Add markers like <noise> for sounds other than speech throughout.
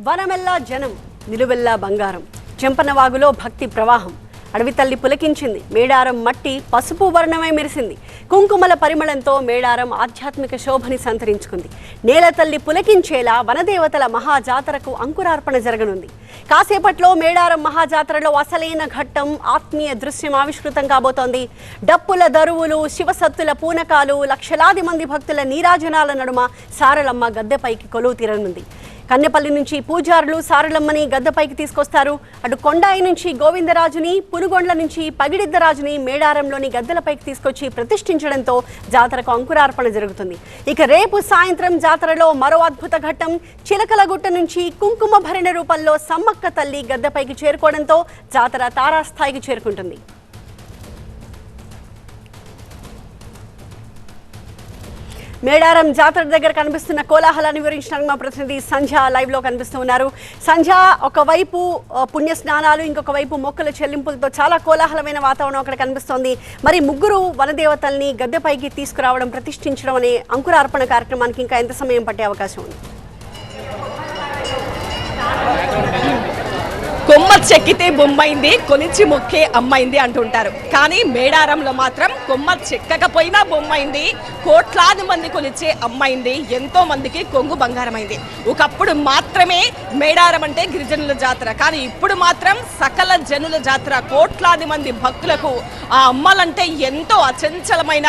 వనమెల్లా జనం నిలువెల్లా బంగారం. చెంపనవాగులో భక్తి ప్రవాహం. అడవి తల్లి పులకించింది. మేడారం మట్టి పసుపు వర్ణమై మెరిసింది. కుంకుమల పరిమళంతో మేడారం ఆధ్యాత్మిక శోభని సంతరించుకుంది. నేల తల్లి పులకించేలా వనదేవతల మహాజాతరకు అంకురార్పణ జరగనుంది. కాసేపట్లో మేడారం మహాజాతరలో అసలైన ఘట్టం ఆత్మీయ దృశ్యం ఆవిష్కృతం కాబోతోంది. డప్పుల దరువులు శివసత్తుల పూనకాలు లక్షలాది మంది భక్తుల నీరాజనాల నడుమ సారలమ్మ గద్దెపైకి కొలువు తీరనుంది. కన్నెపల్లి నుంచి పూజారులు సారలమ్మని గద్దపైకి తీసుకొస్తారు. అటు కొండాయి నుంచి గోవిందరాజుని పునుగొండ్ల నుంచి పగిడిద్దరాజుని మేడారంలోని గద్దెలపైకి తీసుకొచ్చి ప్రతిష్ఠించడంతో జాతరకు అంకురార్పణ జరుగుతుంది. ఇక రేపు సాయంత్రం జాతరలో మరో అద్భుత ఘట్టం చిలకలగుట్ట నుంచి కుంకుమ భరిణ రూపంలో సమ్మక్క తల్లి గద్దెపైకి చేరుకోవడంతో జాతర తారాస్థాయికి చేరుకుంటుంది. మేడారం జాతర దగ్గర కనిపిస్తున్న కోలాహలాన్ని వివరించడానికి మా ప్రతినిధి సంధ్య లైవ్లో కనిపిస్తూ ఉన్నారు. సంధ్య ఒకవైపు పుణ్య స్నానాలు ఇంకొక వైపు మొక్కల చెల్లింపులతో చాలా కోలాహలమైన వాతావరణం అక్కడ కనిపిస్తోంది. మరి ముగ్గురు వనదేవతల్ని గద్దెపైకి తీసుకురావడం ప్రతిష్ఠించడం అనే అంకురార్పణ కార్యక్రమానికి ఇంకా ఎంత సమయం పట్టే అవకాశం ఉంది? కొమ్మ చెక్కితే బొమ్మైంది కొలిచి మొక్కే అమ్మైంది అంటుంటారు. కానీ మేడారంలో మాత్రం కొమ్మ చెక్కకపోయినా బొమ్మైంది కోట్లాది మంది కొలిచే అమ్మైంది ఎంతో మందికి కొంగు బంగారమైంది. ఒకప్పుడు మాత్రమే మేడారం అంటే గిరిజనుల జాతర కానీ ఇప్పుడు మాత్రం సకల జనుల జాతర కోట్లాది మంది భక్తులకు ఆ అమ్మలంటే ఎంతో అచంచలమైన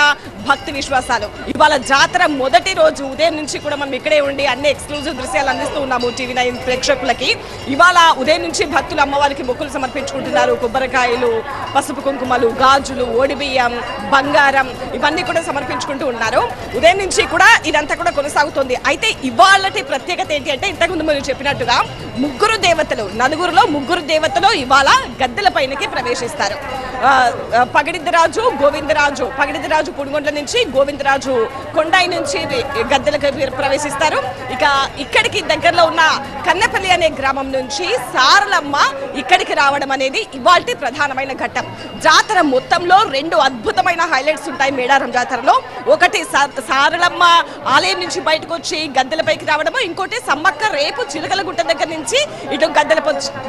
భక్తి విశ్వాసాలు. ఇవాళ జాతర మొదటి రోజు ఉదయం నుంచి కూడా మనం ఇక్కడే ఉండి అన్ని ఎక్స్క్లూజివ్ దృశ్యాలు అందిస్తూ ఉన్నాము టీవీ నైన్ ప్రేక్షకులకి. ఇవాళ ఉదయం నుంచి భక్తులు అమ్మవారికి మొక్కులు సమర్పించుకుంటున్నారు. కొబ్బరికాయలు పసుపు కుంకుమలు గాజులు ఓడిబియ్యం బంగారం ఇవన్నీ కూడా సమర్పించుకుంటూ ఉన్నారు. ఉదయం నుంచి కూడా ఇదంతా కూడా కొనసాగుతుంది. అయితే ఇవాళటి ప్రత్యేకత ఏంటి అంటే ఇంతకుముందు మీరు చెప్పినట్టుగా ముగ్గురు దేవతలు నలుగురులో ముగ్గురు దేవతలు ఇవాళ గద్దెల పైనకి ప్రవేశిస్తారు. పగడిద్దరాజు గోవిందరాజు. పగిడిద్దరాజు పుడిగొండ్ల నుంచి గోవిందరాజు కొండాయి నుంచి గద్దెలకు ప్రవేశిస్తారు. ఇక ఇక్కడికి దగ్గరలో ఉన్న కన్నపల్లి అనే గ్రామం నుంచి సారలమ్మ ఇక్కడికి రావడం అనేది ఇవాల్టి ప్రధానమైన ఘట్టం. జాతర మొత్తంలో రెండు అద్భుతమైన హైలైట్స్ ఉంటాయి మేడారం జాతరలో. ఒకటి సారలమ్మ ఆలయం నుంచి బయటకు వచ్చి గద్దెలపైకి రావడము. ఇంకోటి సమ్మక్క రేపు చిలకల గుట్ట దగ్గర నుంచి ఇటు గద్దెల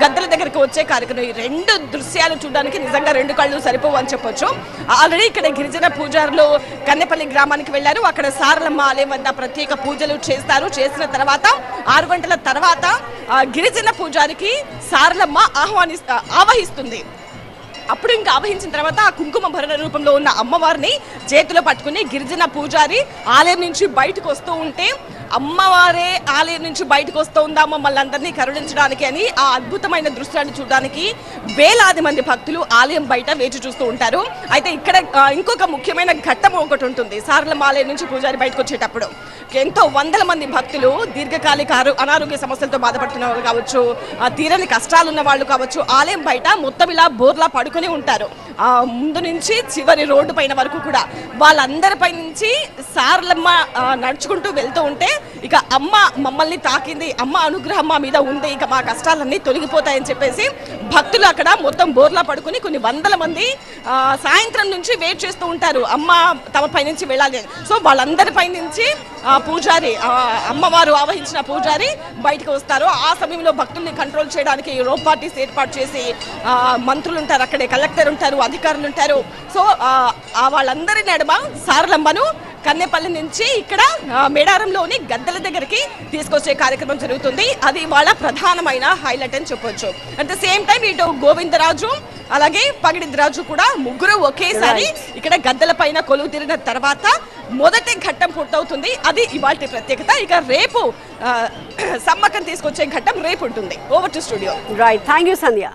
గద్దెల దగ్గరికి వచ్చే కార్యక్రమం. ఈ రెండు దృశ్యాలు చూడడానికి నిజంగా రెండు కళ్ళు సరిపోవు అని చెప్పొచ్చు. ఆల్రెడీ ఇక్కడ గిరిజన పూజారులు కన్నెపల్లి గ్రామానికి వెళ్ళారు. అక్కడ సారలమ్మ ఆలయం వద్ద ప్రత్యేక పూజలు చేస్తారు. చేసిన తర్వాత ఆరు గంటల తర్వాత గిరిజన పూజారికి సారలమ్మ ఆహ్వానిస్తా ఆవహిస్తుంది. అప్పుడు ఇంకా ఆవహించిన తర్వాత ఆ కుంకుమ భరణ రూపంలో ఉన్న అమ్మవారిని చేతిలో పట్టుకుని గిరిజన పూజారి ఆలయం నుంచి బయటకు వస్తూ ఉంటే అమ్మవారే ఆలయం నుంచి బయటకు వస్తూ ఉందా మమ్మల్ని అందరినీ కరుణించడానికి అని ఆ అద్భుతమైన దృశ్యాన్ని చూడడానికి వేలాది మంది భక్తులు ఆలయం బయట వేచి చూస్తూ ఉంటారు. అయితే ఇక్కడ ఇంకొక ముఖ్యమైన ఘట్టం ఒకటి ఉంటుంది. సారలమ్మ ఆలయం నుంచి పూజారి బయటకు వచ్చేటప్పుడు ఎంతో వందల మంది భక్తులు దీర్ఘకాలిక అనారోగ్య సమస్యలతో బాధపడుతున్న వాళ్ళు కావచ్చు తీరని కష్టాలు ఉన్న వాళ్ళు కావచ్చు ఆలయం బయట మొత్తం ఇలా బోర్లా పడుకొని ఉంటారు. ఆ ముందు నుంచి చివరి రోడ్డు పైన వరకు కూడా వాళ్ళందరిపై నుంచి సారలమ్మ నడుచుకుంటూ వెళ్తూ ఉంటే ఇక అమ్మ మమ్మల్ని తాకింది అమ్మ అనుగ్రహం మా మీద ఉంది ఇక మా కష్టాలన్నీ తొలగిపోతాయని చెప్పేసి భక్తులు అక్కడ మొత్తం బోర్లా పడుకుని కొన్ని వందల మంది సాయంత్రం నుంచి వెయిట్ చేస్తూ ఉంటారు. అమ్మ తమ పై నుంచి వెళ్ళాలి. సో వాళ్ళందరి పై నుంచి పూజారి అమ్మవారు ఆవహించిన పూజారి బయటకు వస్తారు. ఆ సమయంలో భక్తుల్ని కంట్రోల్ చేయడానికి రోప్ పార్టీస్ ఏర్పాటు చేసి మంత్రులు ఉంటారు. అక్కడే కలెక్టర్ ఉంటారు అధికారులు ఉంటారు. సో వాళ్ళందరి నడుమ సారలమ్మను కన్నెపల్లి నుంచి ఇక్కడ మేడారంలోని గద్దెల దగ్గరికి తీసుకొచ్చే కార్యక్రమం జరుగుతుంది. అది వాళ్ళ ప్రధానమైన హైలైట్ అని చెప్పొచ్చు. అట్ ద సేమ్ టైం ఇటు గోవిందరాజు అలాగే పగిడిద్రాజు కూడా ముగ్గురు ఒకేసారి ఇక్కడ గద్దెల పైన కొలువు తీరిన తర్వాత మొదటి ఘట్టం పూర్తవుతుంది. అది ఇవాళ ప్రత్యేకత. ఇక రేపు ఆ, <clears throat> సమ్మక్కం తీసుకొచ్చే ఘట్టం రేపు ఉంటుంది. Over to studio right thank you Sandhya